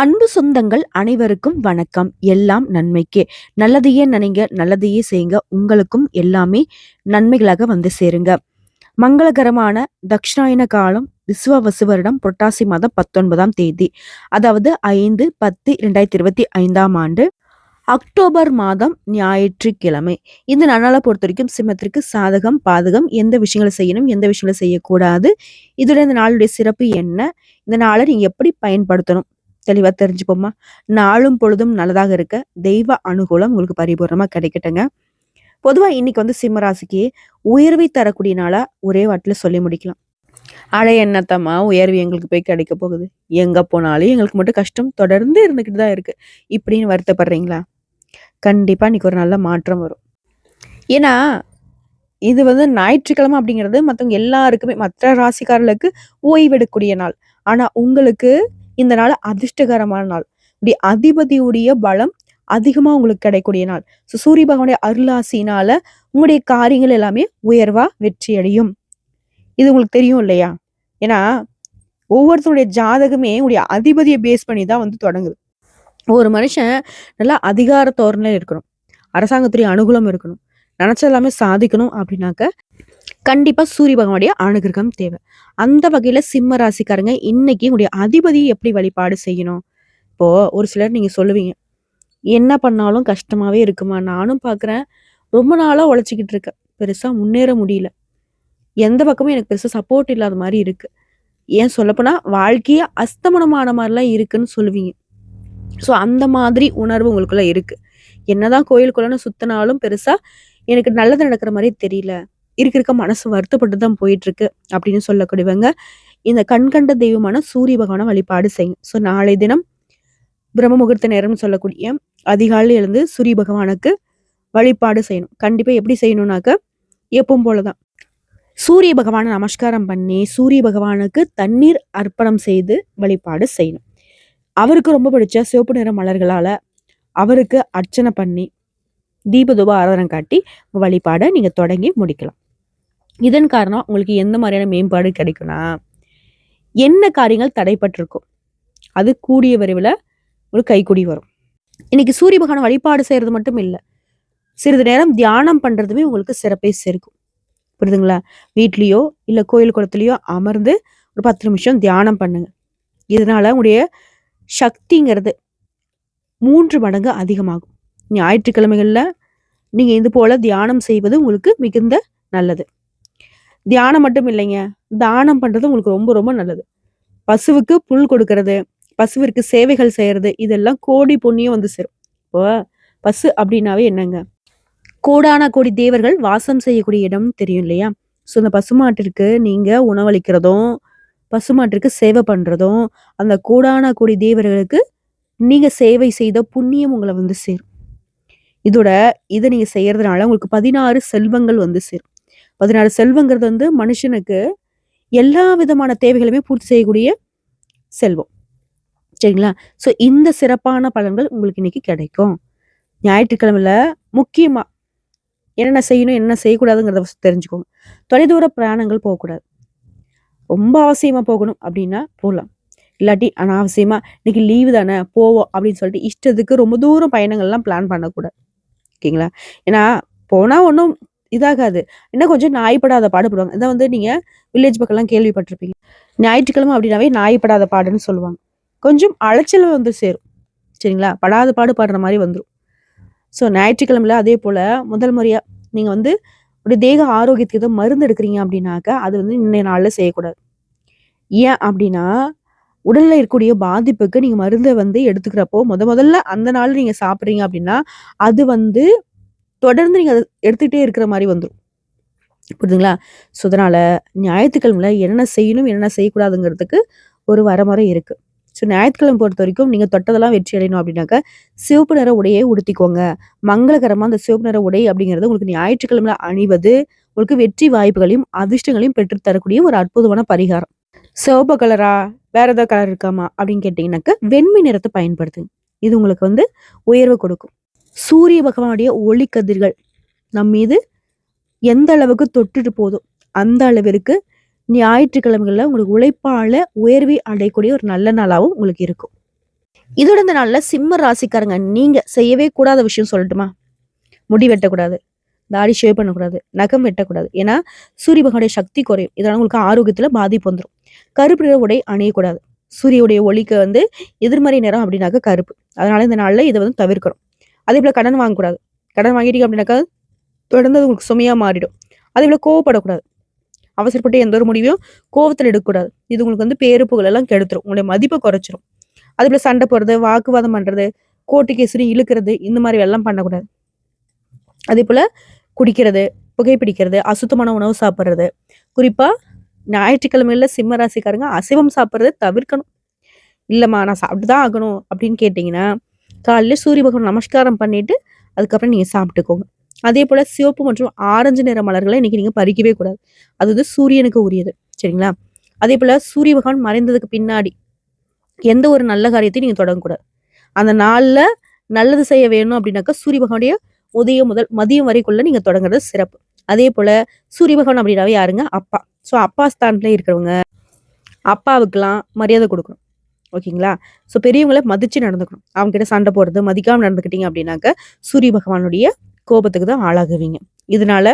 அன்பு சொந்தங்கள் அனைவருக்கும் வணக்கம். எல்லாம் நன்மைக்கே. நல்லதையே நினைங்க நல்லதையே செய்யுங்க. உங்களுக்கும் எல்லாமே நன்மைகளாக வந்து சேருங்க. மங்களகரமான தக்ஷிணாயன காலம் விஸ்வவசு வருடம் புரட்டாசி மாதம் பத்தொன்பதாம் தேதி அதாவது ஐந்து பத்து இரண்டாயிரத்தி இருபத்தி ஐந்தாம் ஆண்டு அக்டோபர் மாதம் ஞாயிற்றுக்கிழமை. இந்த நாளால பொறுத்த வரைக்கும் சிம்மத்திற்கு சாதகம் பாதகம் எந்த விஷயங்களை செய்யணும் எந்த விஷயங்களை செய்யக்கூடாது இதோட இந்த நாளுடைய சிறப்பு என்ன இந்த நாளை நீங்க எப்படி பயன்படுத்தணும் தெளிவா தெரிஞ்சுப்போமா நாளும் பொழுதும் நல்லதாக இருக்க தெய்வ அனுகூலம் உங்களுக்கு பரிபூர்ணமா கிடைக்கட்டுங்க. பொதுவா இன்னைக்கு வந்து சிம்ம ராசிக்கு உயர்வை தரக்கூடிய நாளா ஒரே வாட்டில சொல்லி முடிக்கலாம். அழைய என்னத்தம்மா உயர்வு எங்களுக்கு போய் கிடைக்க போகுது. எங்க போனாலும் எங்களுக்கு மட்டும் கஷ்டம் தொடர்ந்து இருந்துகிட்டு தான் இருக்கு. இப்படின்னு வருத்தப்படுறீங்களா? கண்டிப்பா இன்னைக்கு ஒரு நல்ல மாற்றம் வரும். ஏன்னா இது வந்து ஞாயிற்றுக்கிழமை அப்படிங்கிறது மற்றவங்க எல்லாருக்குமே மற்ற ராசிக்காரர்களுக்கு ஓய்வெடுக்கக்கூடிய நாள். ஆனா உங்களுக்கு இந்த நாள் அதிர்ஷ்டகரமான நாள். இப்படி அதிபதியுடைய பலம் அதிகமா உங்களுக்கு கிடைக்கூடிய நாள். ஸோ சூரிய பகவானுடைய அருளாசினால உங்களுடைய காரியங்கள் எல்லாமே உயர்வா வெற்றி அடையும். இது உங்களுக்கு தெரியும் இல்லையா? ஏன்னா ஒவ்வொருத்தருடைய ஜாதகமே உடைய அதிபதியை பேஸ் பண்ணி தான் வந்து தொடங்குது. ஒரு மனுஷன் நல்லா அதிகார தோரணையில் இருக்கணும். அரசாங்கத்துடைய அனுகூலம் இருக்கணும். நினைச்ச எல்லாமே சாதிக்கணும் அப்படின்னாக்க கண்டிப்பா சூரிய பகவானுடைய அனுகிரகம் தேவை. அந்த வகையில சிம்ம ராசிக்காரங்க இன்னைக்கு உங்களுடைய அதிபதி எப்படி வழிபாடு செய்யணும்? இப்போ ஒரு சிலர் நீங்க சொல்லுவீங்க என்ன பண்ணாலும் கஷ்டமாவே இருக்குமா? நானும் பாக்குறேன். ரொம்ப நாளா உழைச்சிக்கிட்டு இருக்கேன். பெருசா முன்னேற முடியல. எந்த பக்கமும் எனக்கு பெருசா சப்போர்ட் இல்லாத மாதிரி இருக்கு. ஏன் சொல்லப்போனா வாழ்க்கையே அஸ்தமனமான மாதிரிலாம் இருக்குன்னு சொல்லுவீங்க. ஸோ அந்த மாதிரி உணர்வு உங்களுக்குள்ள இருக்கு. என்னதான் கோயிலுக்குள்ளன்னு சுத்தினாலும் பெருசா எனக்கு நல்லது நடக்கிற மாதிரி தெரியல. இருக்க இருக்க மனசு வருத்தப்பட்டு தான் போயிட்டு இருக்கு அப்படின்னு சொல்லக்கூடியவங்க இந்த கண்கண்ட தெய்வமான சூரிய பகவானை வழிபாடு செய்யும் ஸோ நாளை தினம் பிரம்ம முகூர்த்த நேரம்னு சொல்லக்கூடிய அதிகாலையில் எழுந்து சூரிய பகவானுக்கு வழிபாடு செய்யணும். கண்டிப்பா எப்படி செய்யணும்னாக்க எப்பவும் போலதான். சூரிய பகவானை நமஸ்காரம் பண்ணி சூரிய பகவானுக்கு தண்ணீர் அர்ப்பணம் செய்து வழிபாடு செய்யணும். அவருக்கு ரொம்ப பிடிச்ச சிவப்பு நிற மலர்களால அவருக்கு அர்ச்சனை பண்ணி தீபதுபா ஆராதனை காட்டி வழிபாடை நீங்க தொடங்கி முடிக்கலாம். இதன் காரணம் உங்களுக்கு எந்த மாதிரியான மேம்பாடு கிடைக்கும்னா என்ன காரியங்கள் தடைப்பட்டிருக்கும்? அது கூடிய விரைவில் ஒரு கைக்குடி வரும். இன்னைக்கு சூரிய பகவான் வழிபாடு செய்கிறது மட்டும் இல்லை. சிறிது நேரம் தியானம் பண்ணுறதுமே உங்களுக்கு சிறப்பை சேர்க்கும். புரியுதுங்களா வீட்லேயோ இல்லை கோயில் குளத்துலையோ அமர்ந்து ஒரு பத்து நிமிஷம் தியானம் பண்ணுங்க. இதனால உங்களுடைய சக்திங்கிறது மூன்று மடங்கு அதிகமாகும். ஞாயிற்றுக்கிழமைகளில் நீங்கள் இது போல தியானம் செய்வது உங்களுக்கு மிகுந்த நல்லது. தியானம் மட்டும் இல்லைங்க. தானம் பண்றது உங்களுக்கு ரொம்ப ரொம்ப நல்லது. பசுவுக்கு புல் கொடுக்கறது பசுவிற்கு சேவைகள் செய்யறது இதெல்லாம் கோடி புண்ணியம் வந்து சேரும். இப்போ பசு அப்படின்னாவே என்னங்க? கோடான கோடி தேவர்கள் வாசம் செய்யக்கூடிய இடம்னு தெரியும் இல்லையா? ஸோ அந்த பசுமாட்டிற்கு நீங்க உணவளிக்கிறதும் பசுமாட்டிற்கு சேவை பண்றதும் அந்த கோடான கோடி தேவர்களுக்கு நீங்க சேவை செய்த புண்ணியம் உங்களை வந்து சேரும். இதோட இதை நீங்க செய்யறதுனால உங்களுக்கு பதினாறு செல்வங்கள் வந்து சேரும். பதினாறு செல்வங்கிறது வந்து மனுஷனுக்கு எல்லா விதமான தேவைகளுமே பூர்த்தி செய்யக்கூடிய செல்வம். சரிங்களா? ஸோ இந்த சிறப்பான பலன்கள் உங்களுக்கு இன்னைக்கு கிடைக்கும். ஞாயிற்றுக்கிழமையில முக்கியமாக என்னென்ன செய்யணும் என்ன செய்யக்கூடாதுங்கிறத தெரிஞ்சுக்கோங்க. தொலைதூர பிராணங்கள் போகக்கூடாது. ரொம்ப அவசியமாக போகணும் அப்படின்னா போகலாம். இல்லாட்டி அனாவசியமாக இன்னைக்கு லீவு தானே போவோம் அப்படின்னு சொல்லிட்டு இஷ்டத்துக்கு ரொம்ப தூரம் பயணங்கள்லாம் பிளான் பண்ணக்கூடாது. ஓகேங்களா? ஏன்னா போனால் ஒன்றும் இதாகாது. இன்னும் கொஞ்சம் நாய்ப்படாத பாடுபடுவாங்க இதை வந்து நீங்கள் வில்லேஜ் பக்கம்லாம் கேள்விப்பட்டிருப்பீங்க. ஞாயிற்றுக்கிழமை அப்படின்னாவே நாய்ப்படாத பாடுன்னு சொல்லுவாங்க. கொஞ்சம் அலைச்சல் வந்து சேரும். சரிங்களா? படாத பாடு பாடுற மாதிரி வந்துடும் ஸோ ஞாயிற்றுக்கிழமையில் அதே போல் முதல் முறையா நீங்கள் வந்து ஒரு தேக ஆரோக்கியத்துக்கு ஏதோ மருந்து எடுக்கிறீங்க அப்படின்னாக்க அது வந்து இன்றைய நாளில் செய்யக்கூடாது. ஏன் அப்படின்னா உடலில் இருக்கக்கூடிய பாதிப்புக்கு நீங்கள் மருந்தை வந்து எடுத்துக்கிறப்போ முத முதல்ல அந்த நாள் நீங்கள் சாப்பிட்றீங்க அப்படின்னா அது வந்து தொடர்ந்து நீங்கள் அதை எடுத்துக்கிட்டே இருக்கிற மாதிரி வந்துடும் புரியுதுங்களா ஸோ அதனால் ஞாயிற்றுக்கிழமையில் என்னென்ன செய்யணும் என்னென்ன செய்யக்கூடாதுங்கிறதுக்கு ஒரு வரமுறை இருக்குது ஸோ ஞாயிற்றுக்கிழமை பொறுத்த வரைக்கும் நீங்கள் தொட்டதெல்லாம் வெற்றி அடையணும் அப்படின்னாக்கா சிவப்பு நிற உடையை உடுத்திக்கோங்க. மங்களகரமாக அந்த சிவப்பு நிற உடை அப்படிங்கிறது உங்களுக்கு ஞாயிற்றுக்கிழமையில் அணிவது உங்களுக்கு வெற்றி வாய்ப்புகளையும் அதிர்ஷ்டங்களையும் பெற்றுத்தரக்கூடிய ஒரு அற்புதமான பரிகாரம். சிவப்பு கலரா? வேற ஏதாவது கலர் இருக்காமா? அப்படின்னு கேட்டிங்கனாக்கா வெண்மை நிறத்தை பயன்படுத்துங்க. இது உங்களுக்கு வந்து உயர்வு கொடுக்கும். சூரிய பகவானுடைய ஒளி கதிர்கள். நம் மீது எந்த அளவுக்கு தொட்டுட்டு போதும் அந்த அளவிற்கு ஞாயிற்றுக்கிழமைகளில் உங்களுக்கு உழைப்பால உயர்வை அடையக்கூடிய ஒரு நல்ல நாளாகவும் உங்களுக்கு இருக்கும். இதோட இந்த நாளில் சிம்ம ராசிக்காரங்க நீங்க செய்யவே கூடாத விஷயம் சொல்லட்டுமா? முடி வெட்டக்கூடாது தாடி ஷேவ் பண்ணக்கூடாது நகம் வெட்டக்கூடாது. ஏன்னா சூரிய பகவானுடைய சக்தி குறையும். இதனால் உங்களுக்கு ஆரோக்கியத்தில் பாதிப்பு வந்துடும் கருப்பு நிற உடை அணியக்கூடாது. சூரியனுடைய ஒளிக்கு வந்து எதிர்மறை நிறம் அப்படின்னாக்க கருப்பு. அதனால இந்த நாளில் இதை வந்து தவிர்க்கணும். அதே போல் கடன் வாங்கக்கூடாது. கடன் வாங்கிட்டீங்க அப்படின்னாக்கா தொடர்ந்து அது உங்களுக்கு சுமையாக மாறிடும். அதே போல் கோவப்படக்கூடாது. அவசரப்பட்டு எந்த ஒரு முடிவையும் கோவத்தில் எடுக்கக்கூடாது. இது உங்களுக்கு வந்து பேரு எல்லாம் கெடுத்துரும். உங்களுடைய மதிப்பை குறைச்சிரும். அதே போல் சண்டை போடுறது வாக்குவாதம் பண்ணுறது கோட்டு கேசரி இழுக்கிறது இந்த மாதிரி எல்லாம் பண்ணக்கூடாது. அதே போல் குடிக்கிறது புகைப்பிடிக்கிறது அசுத்தமான உணவு சாப்பிட்றது. குறிப்பாக ஞாயிற்றுக்கிழமையில சிம்ம ராசிக்காரங்க அசைவம் சாப்பிட்றத தவிர்க்கணும். இல்லைம்மா நான் சாப்பிட்டு தான் ஆகணும் அப்படின்னு கேட்டிங்கன்னா காலையில் சூரிய பகவான் நமஸ்காரம் பண்ணிட்டு அதுக்கப்புறம் நீங்கள் சாப்பிட்டுக்கோங்க. அதே போல் சிவப்பு மற்றும் ஆரஞ்சு நிற மலர்களை இன்னைக்கு நீங்கள் பறிக்கவே கூடாது. அது வந்து சூரியனுக்கு உரியது. சரிங்களா? அதே போல் சூரிய பகவான் மறைந்ததுக்கு பின்னாடி எந்த ஒரு நல்ல காரியத்தையும் நீங்கள் தொடங்கக்கூடாது. அந்த நாளில் நல்லது செய்ய வேணும் அப்படின்னாக்கா சூரிய பகவானுடைய உதயம் முதல் மதியம் வரைக்குள்ள நீங்கள் தொடங்குறது சிறப்பு. அதே போல் சூரிய பகவான் அப்படின்னாவே யாருங்க? அப்பா. ஸோ அப்பா ஸ்தானத்துல இருக்கிறவங்க அப்பாவுக்கெல்லாம் மரியாதை கொடுக்கணும். ஓகேங்களா? ஸோ பெரியவங்கள மதிச்சு நடந்துக்கணும். அவங்க கிட்ட சண்டை போடுறது மதிக்காம நடந்துக்கிட்டீங்க அப்படின்னாக்க சூரிய பகவானுடைய கோபத்துக்கு தான் ஆளாகுவீங்க. இதனால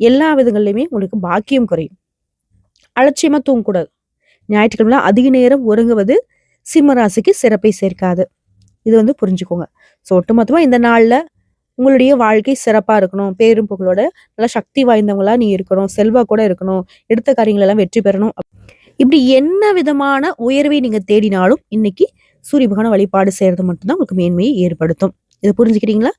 எல்லா விதங்கள்லையுமே உங்களுக்கு பாக்கியம் குறையும். அலட்சியமா தூங்கக்கூடாது. ஞாயிற்றுக்கிழமை அதிக நேரம் உறங்குவது சிம்மராசிக்கு சிறப்பை சேர்க்காது. இது வந்து புரிஞ்சுக்கோங்க. ஸோ ஒட்டுமொத்தமா இந்த நாள்ல உங்களுடைய வாழ்க்கை சிறப்பா இருக்கணும். பேரும் புகழோட நல்ல சக்தி வாய்ந்தவங்களா நீ இருக்கணும். செல்வா கூட இருக்கணும். எடுத்த காரியங்களெல்லாம் வெற்றி பெறணும். இப்படி என்ன விதமான உயர்வை நீங்க தேடினாலும் இன்னைக்கு சூரிய பகவான வழிபாடு செய்யறது மட்டும்தான் உங்களுக்கு மேன்மையை ஏற்படுத்தும். இதை புரிஞ்சுக்கிட்டீங்களா?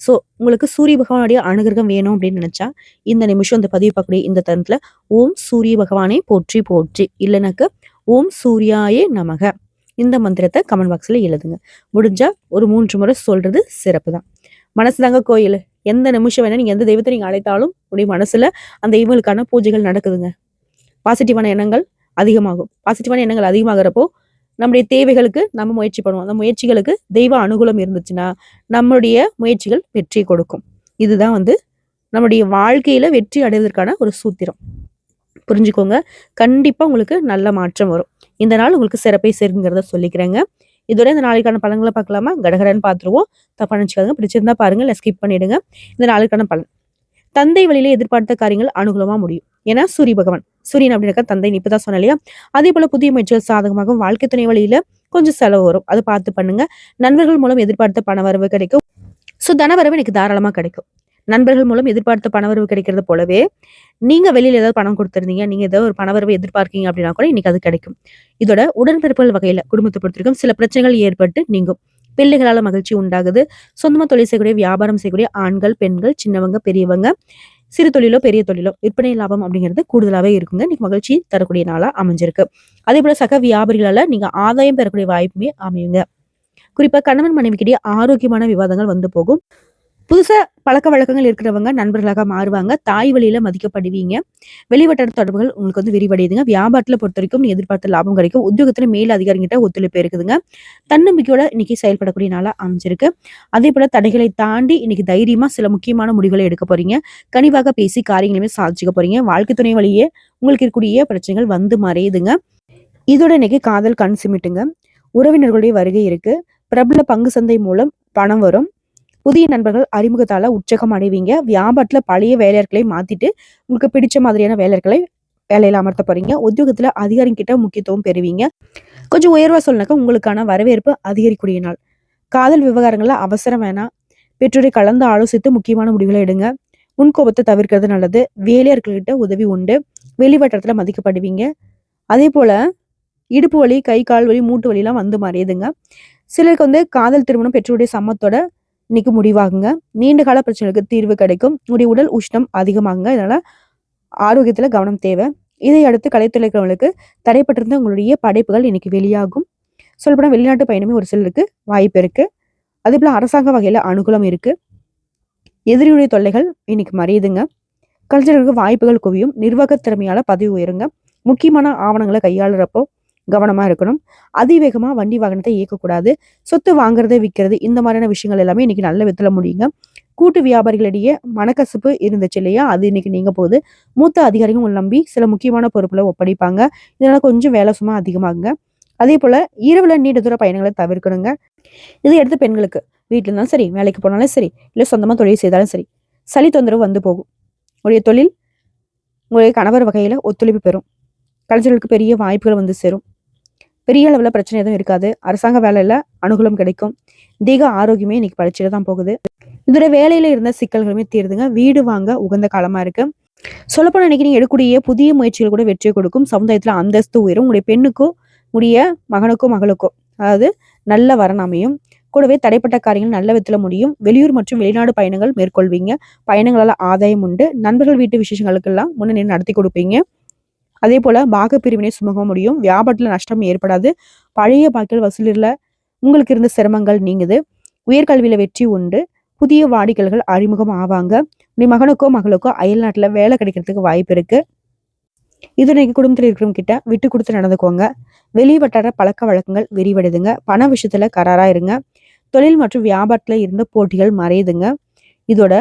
ஸோ உங்களுக்கு சூரிய பகவானுடைய அனுகிரகம் வேணும் அப்படின்னு நினைச்சா இந்த நிமிஷம் இந்த பதிவு பார்க்கக்கூடிய இந்த தருணத்துல ஓம் சூரிய பகவானை போற்றி போற்றி. இல்லைனாக்க ஓம் சூர்யாயே நமக. இந்த மந்திரத்தை கமெண்ட் பாக்ஸ்ல எழுதுங்க. முடிஞ்சா ஒரு மூன்று முறை சொல்றது சிறப்பு தான் மனசு தாங்க கோயில். எந்த நிமிஷம் வேணா நீங்க எந்த தெய்வத்தை நீங்க அழைத்தாலும் உடைய மனசுல அந்த தெய்வங்களுக்கான பூஜைகள் நடக்குதுங்க. பாசிட்டிவான எண்ணங்கள் அதிகமாகும். பாசிட்டிவான எண்ணங்கள் அதிகமாகிறப்போ நம்முடைய தேவைகளுக்கு நம்ம முயற்சி பண்ணுவோம். அந்த முயற்சிகளுக்கு தெய்வ அனுகூலம் இருந்துச்சுன்னா நம்மளுடைய முயற்சிகள் வெற்றி கொடுக்கும். இதுதான் வந்து நம்முடைய வாழ்க்கையில வெற்றி அடைவதற்கான ஒரு சூத்திரம். புரிஞ்சுக்கோங்க. கண்டிப்பா உங்களுக்கு நல்ல மாற்றம் வரும். இந்த நாள் உங்களுக்கு சிறப்பை சேருங்கிறத சொல்லிக்கிறேங்க. இதோட இந்த நாளைக்கான பலன்களை பார்க்கலாமா? கடகடன்னு பார்த்துருவோம். தப்பா நினச்சிக்காதுங்க. பிடிச்சிருந்தா பாருங்க. இல்லை ஸ்கிப் பண்ணிடுங்க. இந்த நாளுக்கான பலன். தந்தை வழியில எதிர்பார்த்த காரியங்கள் அனுகூலமா முடியும். ஏன்னா சூரிய பகவான். சூரியன் அப்படின்னாக்கா தந்தை இப்போ தான் சொன்ன இல்லையா? அதே போல புதிய முயற்சிகள் சாதகமாகவும் வாழ்க்கை துணை வழியில கொஞ்சம் செலவு வரும். அதை பார்த்து பண்ணுங்க. நண்பர்கள் மூலம் எதிர்பார்த்த பண வரவு கிடைக்கும். ஸோ தனவரவு எனக்கு தாராளமா கிடைக்கும். நண்பர்கள் மூலம் எதிர்பார்த்த பணவரவு கிடைக்கிறது போலவே நீங்க வெளியில ஏதாவது பணம் கொடுத்துருந்தீங்க நீங்க ஏதாவது ஒரு பணவரவு எதிர்பார்க்கீங்க அப்படின்னா கூட இன்னைக்கு அது கிடைக்கும். இதோட உடன்பிறப்புகள் வகையில குடும்பத்தை பொறுத்திருக்கும் சில பிரச்சனைகள் ஏற்பட்டு நீங்கும். பிள்ளைகளால மகிழ்ச்சி உண்டாகுது. சொந்தமா தொழில் செய்யக்கூடிய வியாபாரம் செய்யக்கூடிய ஆண்கள் பெண்கள் சின்னவங்க பெரியவங்க சிறு தொழிலோ பெரிய தொழிலோ விற்பனை லாபம் அப்படிங்கிறது கூடுதலாவே இருக்குங்க. இன்னைக்கு மகிழ்ச்சி தரக்கூடிய நாளா அமைஞ்சிருக்கு. அதே போல சக வியாபாரிகளால நீங்க ஆதாயம் பெறக்கூடிய வாய்ப்புமே அமையுங்க. குறிப்பா கணவன் மனைவிக்கிடையே ஆரோக்கியமான விவாதங்கள் வந்து போகும். புதுசாக பழக்க வழக்கங்கள் இருக்கிறவங்க நண்பர்களாக மாறுவாங்க. தாய் வழியில மதிக்கப்படுவீங்க. வெளிவட்டார தொடர்புகள் உங்களுக்கு வந்து விரிவடையுதுங்க. வியாபாரத்தில் பொறுத்த வரைக்கும் நீ எதிர்பார்த்த லாபம் கிடைக்கும். உத்தியோகத்தில் மேல் அதிகாரிகிட்ட ஒத்துழைப்பு இருக்குதுங்க. தன்னம்பிக்கையோட இன்னைக்கு செயல்படக்கூடிய நாளாக அமைஞ்சிருக்கு. அதே போல் தடைகளை தாண்டி இன்னைக்கு தைரியமாக சில முக்கியமான முடிவுகளை எடுக்க போறீங்க. கனிவாக பேசி காரியங்களுமே சாதிச்சுக்க போறீங்க. வாழ்க்கை துணை வழியே உங்களுக்கு இருக்கக்கூடிய பிரச்சனைகள் வந்து மறையுதுங்க. இதோட இன்னைக்கு காதல் கண் சிமிட்டுங்க. உறவினர்களுடைய வருகை இருக்கு. பிரபல பங்கு சந்தை மூலம் பணம் வரும். புதிய நண்பர்கள் அறிமுகத்தால உற்சாகம் அடைவீங்க. வியாபாரத்துல பழைய வேலையாட்களை மாத்திட்டு உங்களுக்கு பிடிச்ச மாதிரியான வேலையாட்களை வேலையில அமர்த்த போறீங்க. உத்தியோகத்துல அதிகாரி கிட்ட முக்கியத்துவம் பெறுவீங்க. கொஞ்சம் உயர்வா சொல்லினாக்கா உங்களுக்கான வரவேற்பு அதிகரிக்கூடிய நாள். காதல் விவகாரங்கள்ல அவசரம் வேணாம். பெற்றோரை கலந்து ஆலோசித்து முக்கியமான முடிவுகளை எடுங்க. முன்கோபத்தை தவிர்க்கிறது நல்லது. வேலையாட்கள்கிட்ட உதவி உண்டு. வெளிவட்டத்துல மதிக்கப்படுவீங்க. அதே போல இடுப்பு வலி கை கால் வலி மூட்டு வலிலாம் வந்து மாறியதுங்க சிலருக்கு வந்து காதல் திருமணம் பெற்றோருடைய சம்மத்தோட இன்னைக்கு முடிவாகுங்க. நீண்ட கால பிரச்சனைகளுக்கு தீர்வு கிடைக்கும். உங்களுடைய உடல் உஷ்ணம் அதிகமாகுங்க. இதனால ஆரோக்கியத்துல கவனம் தேவை. இதை அடுத்து கலைத்துறைகளுக்கு தடைப்பட்டிருந்த உங்களுடைய படைப்புகள் இன்னைக்கு வெளியாகும். சொல்லப்போனால் வெளிநாட்டு பயணமே ஒரு சிலருக்கு வாய்ப்பு இருக்கு. அதே போல அரசாங்க வகையில அனுகூலம் இருக்கு. எதிரியுடைய தொல்லைகள் இன்னைக்கு மறையுதுங்க. கலைஞர்களுக்கு வாய்ப்புகள் குவியும். நிர்வாக திறமையால பதவி உயருங்க. முக்கியமான ஆவணங்களை கையாளுறப்போ கவனமாக இருக்கணும். அதிவேகமாக வண்டி வாகனத்தை இயக்கக்கூடாது. சொத்து வாங்குறது விற்கிறது இந்த மாதிரியான விஷயங்கள் எல்லாமே இன்னைக்கு நல்ல விதத்துல முடியுங்க. கூட்டு வியாபாரிகளிடையே மனக்கசப்பு இருந்துச்சு இல்லையா? அது இன்னைக்கு நீங்க போகுது மூத்த அதிகாரிகள் உங்களை நம்பி சில முக்கியமான பொறுப்புல ஒப்படைப்பாங்க. இதனால கொஞ்சம் வேலை சும்மா அதிகமாகுங்க. அதே போல இரவுல நீண்ட தூர பயணங்களை தவிர்க்கணுங்க. இதை எடுத்து பெண்களுக்கு. வீட்டில் இருந்தாலும் சரி வேலைக்கு போனாலும் சரி இல்லை சொந்தமாக தொழில் செய்தாலும் சரி சளி தொந்தரவு வந்து போகும். உங்களுடைய தொழில் உங்களுடைய கணவர் வகையில் ஒத்துழைப்பு பெறும். கலைஞர்களுக்கு பெரிய வாய்ப்புகள் வந்து சேரும். பெரிய அளவில் பிரச்சனை எதுவும் இருக்காது. அரசாங்க வேலையில் அனுகூலம் கிடைக்கும். தேக ஆரோக்கியமே இன்னைக்கு படிச்சுட்டு தான் போகுது. இதோட வேலையில இருந்த சிக்கல்களுமே தீருதுங்க. வீடு வாங்க உகந்த காலமா இருக்கு. சொல்லப்போன இன்னைக்கு நீங்க எடுக்கக்கூடிய புதிய முயற்சிகள் கூட வெற்றியை கொடுக்கும். சமுதாயத்துல அந்தஸ்து உயரும். உங்களுடைய பெண்ணுக்கோ உடைய மகனுக்கோ மகளுக்கோ அதாவது நல்ல வரன் அமையும். கூடவே தடைப்பட்ட காரியங்கள் நல்ல விதத்துல முடியும். வெளியூர் மற்றும் வெளிநாடு பயணங்கள் மேற்கொள்வீங்க. பயணங்களால ஆதாயம் உண்டு. நண்பர்கள் வீட்டு விசேஷங்களுக்கெல்லாம் முன்னணி நடத்தி கொடுப்பீங்க. அதே போல பாக பிரிவினை சுமக முடியும். வியாபாரத்தில் நஷ்டம் ஏற்படாது. பழைய பாக்கியல் வசூலில் உங்களுக்கு இருந்த சிரமங்கள் நீங்குது. உயர்கல்வியில வெற்றி உண்டு. புதிய வாடிக்கைகள் அறிமுகம் ஆவாங்க. நீ மகனுக்கோ மகளுக்கோ அயல் நாட்டில் வேலை கிடைக்கிறதுக்கு வாய்ப்பு இருக்கு. இது இன்னைக்கு குடும்பத்தில் இருக்கிறவங்க கிட்ட விட்டு கொடுத்து நடந்துக்கோங்க. வெளிவட்டார பழக்க வழக்கங்கள் விரிவடைதுங்க. பண விஷயத்துல கராரா இருங்க. தொழில் மற்றும் வியாபாரத்தில் இருந்த போட்டிகள் மறையுதுங்க. இதோட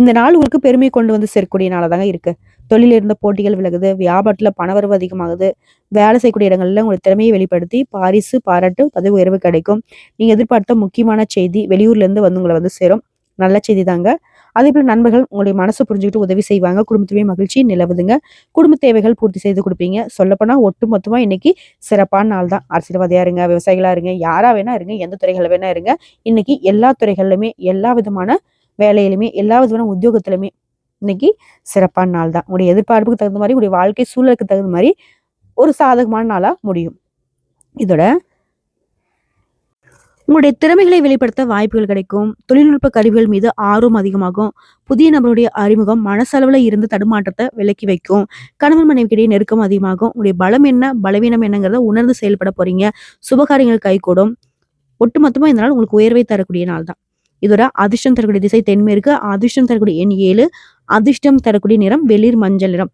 இந்த நாள் உங்களுக்கு பெருமை கொண்டு வந்து சேர்க்கக்கூடிய நாளாக தாங்க இருக்கு. தொழில இருந்த போட்டிகள் விலகுது வியாபாரத்துல பணவரவு அதிகமாகுது. வேலை செய்யக்கூடிய இடங்கள்ல உங்களுடைய திறமையை வெளிப்படுத்தி பாரிசு பாராட்டு பதவி உயர்வு கிடைக்கும். நீங்க எதிர்பார்த்த முக்கியமான செய்தி வெளியூர்ல இருந்து வந்து உங்களை வந்து சேரும். நல்ல செய்தி தாங்க. அதே போல நண்பர்கள் உங்களுடைய மனசு புரிஞ்சுக்கிட்டு உதவி செய்வாங்க. குடும்பத்துமே மகிழ்ச்சி நிலவுதுங்க. குடும்ப தேவைகள் பூர்த்தி செய்து கொடுப்பீங்க. சொல்லப்போனா ஒட்டு மொத்தமா இன்னைக்கு சிறப்பான நாள் தான். அரசியல்வாதியா இருங்க விவசாயிகளா இருங்க யாரா வேணா இருங்க எந்த துறைகள் வேணா இருங்க. இன்னைக்கு எல்லா துறைகள்லுமே எல்லா விதமான வேலையிலுமே எல்லா விதமான உத்தியோகத்திலுமே இன்னைக்கு சிறப்பான நாள் தான். உங்களுடைய எதிர்பார்ப்புக்கு தகுந்த மாதிரி உங்களுடைய வாழ்க்கை சூழலுக்கு தகுந்த மாதிரி ஒரு சாதகமான நாளா முடியும். இதோட உங்களுடைய திறமைகளை வெளிப்படுத்த வாய்ப்புகள் கிடைக்கும். தொழில்நுட்ப கருவிகள் மீது ஆர்வம் அதிகமாகும். புதிய நபருடைய அறிமுகம் மனசளவுல இருந்து தடுமாற்றத்தை விலக்கி வைக்கும். கணவன் மனைவிக்கிடையே நெருக்கம் அதிகமாகும். உங்களுடைய பலம் என்ன பலவீனம் என்னங்கிறத உணர்ந்து செயல்பட போறீங்க. சுபகாரியங்கள் கைகூடும். ஒட்டுமொத்தமாக இந்த நாள் உங்களுக்கு உயர்வை தரக்கூடிய நாள் தான். இதோட அதிர்ஷ்டம் தரக்கூடிய திசை தென்மேற்கு அதிர்ஷ்டம் தரக்கூடிய எண் ஏழு அதிர்ஷ்டம் தரக்கூடிய நிறம் வெளிர் மஞ்சள் நிறம்.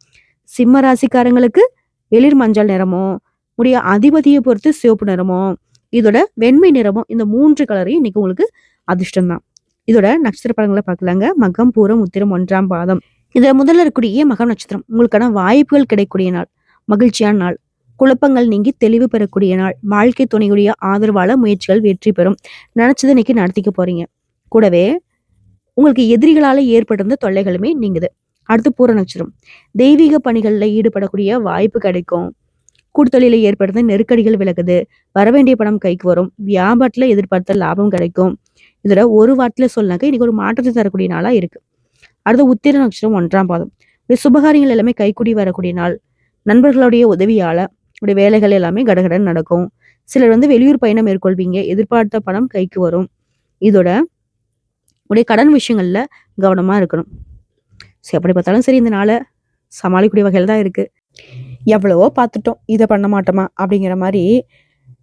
சிம்ம ராசிக்காரங்களுக்கு வெளிர் மஞ்சள் நிறமோ உடைய அதிபதியை பொறுத்து சிவப்பு நிறமோ இதோட வெண்மை நிறமும் இந்த மூன்று கலரையும் இன்னைக்கு உங்களுக்கு அதிர்ஷ்டம் தான். இதோட நட்சத்திர படங்களை பார்க்கலாங்க. மகம் பூரம் உத்திரம் ஒன்றாம் பாதம். இதுல முதல்ல இருக்கக்கூடிய மகம் நட்சத்திரம். உங்களுக்கான வாய்ப்புகள் கிடைக்கக்கூடிய நாள். மகிழ்ச்சியான நாள். குழப்பங்கள் நீங்கி தெளிவு பெறக்கூடிய நாள். வாழ்க்கை துணையுடைய ஆதரவால முயற்சிகள் வெற்றி பெறும். நினைச்சதை இன்னைக்கு நடத்திக்க போறீங்க. கூடவே உங்களுக்கு எதிரிகளால் ஏற்பட்டிருந்த தொல்லைகளுமே நீங்குது. அடுத்து பூர நட்சத்திரம். தெய்வீக பணிகளில் ஈடுபடக்கூடிய வாய்ப்பு கிடைக்கும். கூட்டுத்தொழில ஏற்படுத்த நெருக்கடிகள் விலகுது. வரவேண்டிய பணம் கைக்கு வரும். வியாபாரத்தில் எதிர்பார்த்த லாபம் கிடைக்கும். இதில் ஒரு வார்த்தையில சொன்னாக்க இன்னைக்கு ஒரு மாற்றத்தை தரக்கூடிய நாளாக இருக்கு. அடுத்து உத்திர நட்சத்திரம் ஒன்றாம் பாதம். சுபகாரியங்கள் எல்லாமே கைக்கூடி வரக்கூடிய நாள். நண்பர்களுடைய உதவியால உடைய வேலைகள் எல்லாமே கடகடன் நடக்கும். சிலர் வந்து வெளியூர் பயணம் மேற்கொள்வீங்க. எதிர்பார்த்த பணம் கைக்கு வரும். இதோட உடைய கடன் விஷயங்களில் கவனமாக இருக்கணும். சரி எப்படி பார்த்தாலும் சரி இந்த நாளை சமாளிக்கக்கூடிய வகையில் தான் இருக்குது எவ்வளவோ பார்த்துட்டோம் இதை பண்ண மாட்டோமா அப்படிங்கிற மாதிரி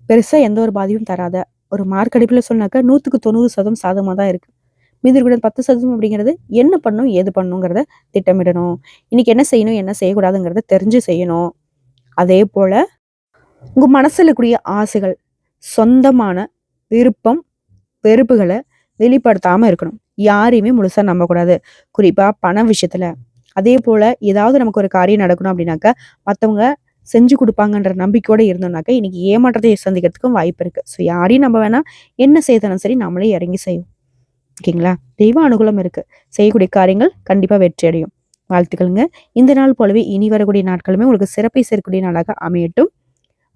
பெருசாக எந்த ஒரு பாதிப்பும் தராத ஒரு மார்க் அடிப்பில் சொன்னாக்க நூற்றுக்கு தொண்ணூறு சதம் சாதகமாக தான் இருக்குது மீதி இருக்கிற பத்து சதவீதம் அப்படிங்கிறது என்ன பண்ணும் ஏது பண்ணுங்கிறத திட்டமிடணும். இன்னைக்கு என்ன செய்யணும் என்ன செய்யக்கூடாதுங்கிறத தெரிஞ்சு செய்யணும். அதே போல் உங்கள் மனசில் கூடிய ஆசைகள் சொந்தமான விருப்பம் வெறுப்புகளை வெளிப்படுத்தாம இருக்கணும். யாரையுமே முழுசா நம்பக்கூடாது. குறிப்பா பண விஷயத்துல. அதே போல ஏதாவது நமக்கு ஒரு காரியம் நடக்கணும் அப்படின்னாக்கா மற்றவங்க செஞ்சு கொடுப்பாங்கன்ற நம்பிக்கையோட இருந்தோம்னாக்கா இன்னைக்கு ஏமாற்றத்தை சந்திக்கிறதுக்கும் வாய்ப்பு இருக்கு. ஸோ யாரையும் நம்ம வேணா என்ன செய்தாலும் சரி நம்மளே இறங்கி செய்வோம். ஓகேங்களா? தெய்வ அனுகூலம் இருக்கு. செய்யக்கூடிய காரியங்கள் கண்டிப்பா வெற்றி அடையும். வாழ்த்துக்களுங்க. இந்த நாள் போலவே இனி வரக்கூடிய நாட்களுமே உங்களுக்கு சிறப்பை சேர்க்கக்கூடிய நாளாக அமையட்டும்.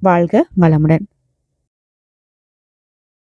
வாழ்க வளமுடன்.